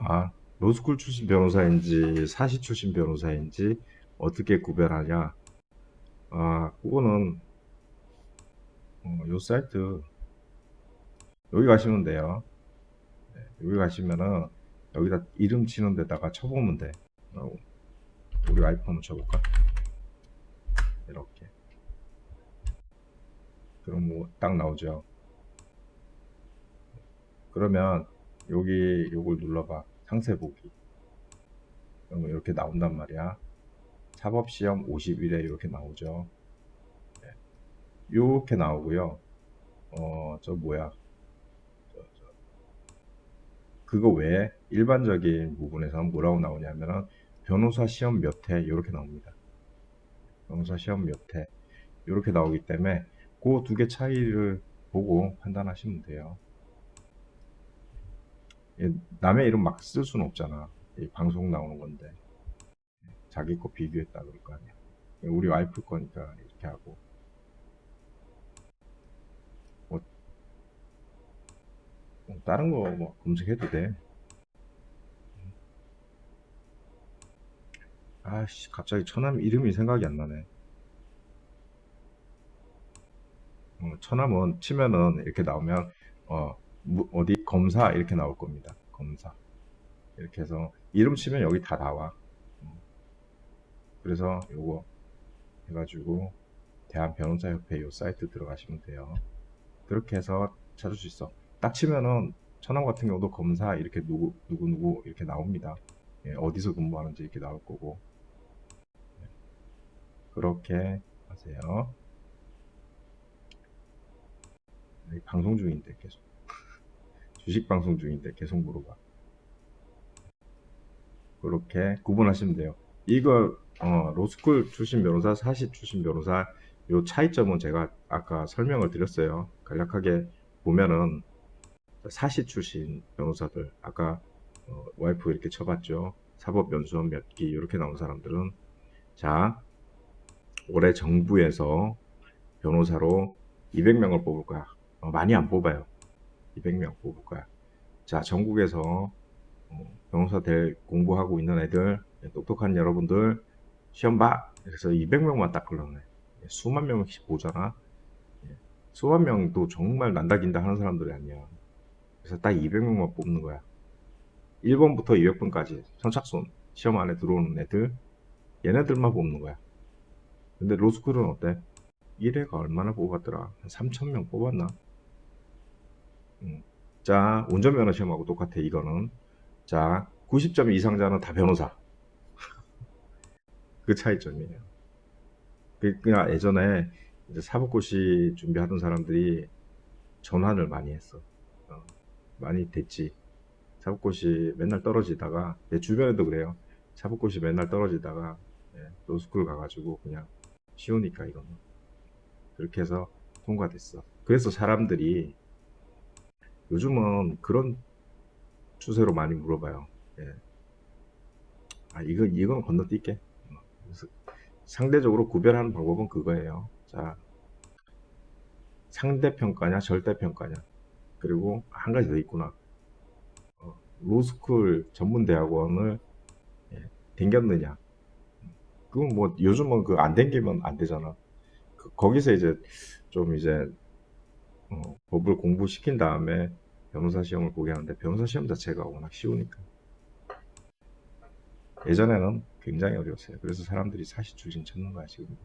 아, 로스쿨 출신 변호사인지 사시 출신 변호사인지 어떻게 구별하냐? 아, 그거는 어, 요 사이트 여기 가시면 돼요. 네, 여기 가시면은 여기다 이름 치는 데다가 쳐보면 돼. 어, 우리 와이프 한번 쳐볼까? 이렇게. 그럼 뭐 딱 나오죠. 그러면 여기 요걸 눌러봐. 상세 보기. 그러면 이렇게 나온단 말이야. 사법시험 51회 이렇게 나오죠. 네. 이렇게 나오고요. 어, 저 뭐야. 저, 저. 그거 외에 일반적인 부분에서는 뭐라고 나오냐면은 변호사 시험 몇 회 이렇게 나옵니다. 변호사 시험 몇회 이렇게 나오기 때문에 그 두 개 차이를 보고 판단하시면 돼요. 예, 남의 이름 막 쓸 수는 없잖아. 이 방송 나오는 건데. 자기 거 비교했다 그럴 거 아니야. 우리 와이프 거니까 이렇게 하고. 뭐, 뭐 다른 거 뭐 검색해도 돼. 아씨, 갑자기 처남 이름이 생각이 안 나네. 어, 처남은 치면은 이렇게 나오면 어, 무- 어디 검사 이렇게 나올 겁니다. 검사. 이렇게 해서 이름 치면 여기 다 나와. 음. 그래서 요거 해가지고 대한 변호사협회 요 사이트 들어가시면 돼요. 그렇게 해서 찾을 수 있어. 딱 치면은 천안 같은 경우도 검사 이렇게 누구 누구 누구 이렇게 나옵니다. 예, 어디서 근무하는지 이렇게 나올 거고. 예. 그렇게 하세요. 이 방송 중인데 계속 주식 방송 중인데 계속 물어봐. 그렇게 구분하시면 돼요. 이거 어, 로스쿨 출신 변호사, 사시 출신 변호사 요 차이점은 제가 아까 설명을 드렸어요. 간략하게 보면은 사시 출신 변호사들 아까 어, 와이프 이렇게 쳐봤죠. 사법연수원 몇 기 이렇게 나온 사람들은 자 올해 정부에서 변호사로 200명을 뽑을 거야. 어, 많이 안 뽑아요. 200명 뽑을 거야. 자, 전국에서 어, 변호사 될 공부하고 있는 애들, 똑똑한 여러분들 시험 봐. 그래서 200명만 딱 걸러내. 수만 명씩 보잖아. 예, 수만 명도 정말 난다긴다 하는 사람들이 아니야. 그래서 딱 200명만 뽑는 거야. 1번부터 200번까지 선착순 시험 안에 들어오는 애들 얘네들만 뽑는 거야. 근데 로스쿨은 어때? 1회가 얼마나 뽑았더라? 한 3,000명 뽑았나? 음. 자, 운전면허 시험하고 똑같아, 이거는. 자, 90점 이상자는 다 변호사. 그 차이점이에요. 그- 그냥 예전에 사법고시 준비하던 사람들이 전환을 많이 했어. 어, 많이 됐지. 사법고시 맨날 떨어지다가, 내 주변에도 그래요. 사법고시 맨날 떨어지다가, 예, 로스쿨 가가지고 그냥 쉬우니까 이거는. 그렇게 해서 통과됐어. 그래서 사람들이 요즘은 그런 추세로 많이 물어봐요. 예. 아, 이거, 이건 건너뛸게. 상대적으로 구별하는 방법은 그거예요. 자, 상대평가냐, 절대평가냐. 그리고 한 가지 더 있구나. 어, 로스쿨 전문대학원을 예, 댕겼느냐. 그건 뭐 요즘은 그 안 댕기면 안 되잖아. 그- 거기서 이제 좀 이제 어, 법을 공부시킨 다음에 변호사 시험을 보게 하는데 변호사 시험 자체가 워낙 쉬우니까 예전에는 굉장히 어려웠어요. 그래서 사람들이 사시 출신 찾는 거야 지금.